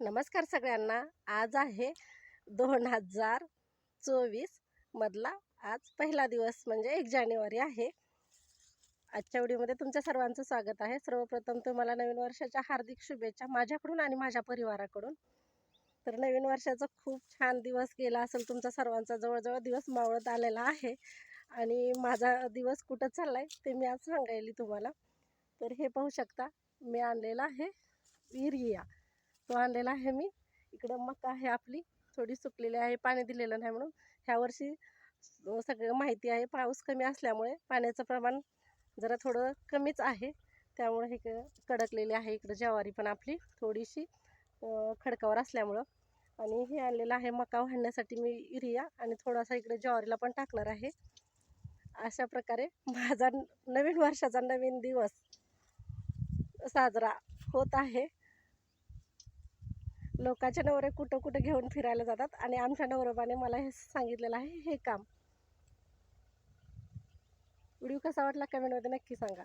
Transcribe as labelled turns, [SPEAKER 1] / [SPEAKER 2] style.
[SPEAKER 1] नमस्कार सगळ्यांना. आज आहे दोन हजार चोवीस मधला आज पहिला दिवस म्हणजे एक जानेवारी आहे. आजच्या व्हिडिओमध्ये तुमच्या सर्वांचं स्वागत आहे. सर्वप्रथम तुम्हाला नवीन वर्षाच्या हार्दिक शुभेच्छा माझ्याकडून आणि माझ्या परिवाराकडून. तर नवीन वर्षाचा खूप छान दिवस गेला असेल तुमचा सर्वांचा जवळजवळ दिवस मावळत आलेला आहे. आणि माझा दिवस कुठं चालला आहे ते मी आज सांगायली तुम्हाला. तर हे पाहू शकता मी आणलेलं आहे विरिया. तो आणलेला आहे मी. इकडं मका आहे आपली. थोडी सुकलेली आहे पाणी दिलेलं नाही म्हणून. ह्या वर्षी सगळं माहिती आहे पाऊस कमी असल्यामुळे पाण्याचं प्रमाण जरा थोडं कमीच आहे. त्यामुळे हे कडकलेली आहे. इकडं ज्वारी पण आपली थोडीशी खडकावर असल्यामुळं. आणि हे आणलेलं आहे मका वाढण्यासाठी मी युरिया आणि थोडासा इकडे ज्वारीला पण टाकणार आहे. अशा प्रकारे माझा नवीन वर्षाचा नवीन दिवस साजरा होत आहे. लोकांच्या नवरे कुठं कुठं घेऊन फिरायला जातात आणि आमच्या नवरोबाने मला हे सांगितलेलं आहे हे काम. व्हिडिओ कसा वाटला कमेंटमध्ये नक्की सांगा.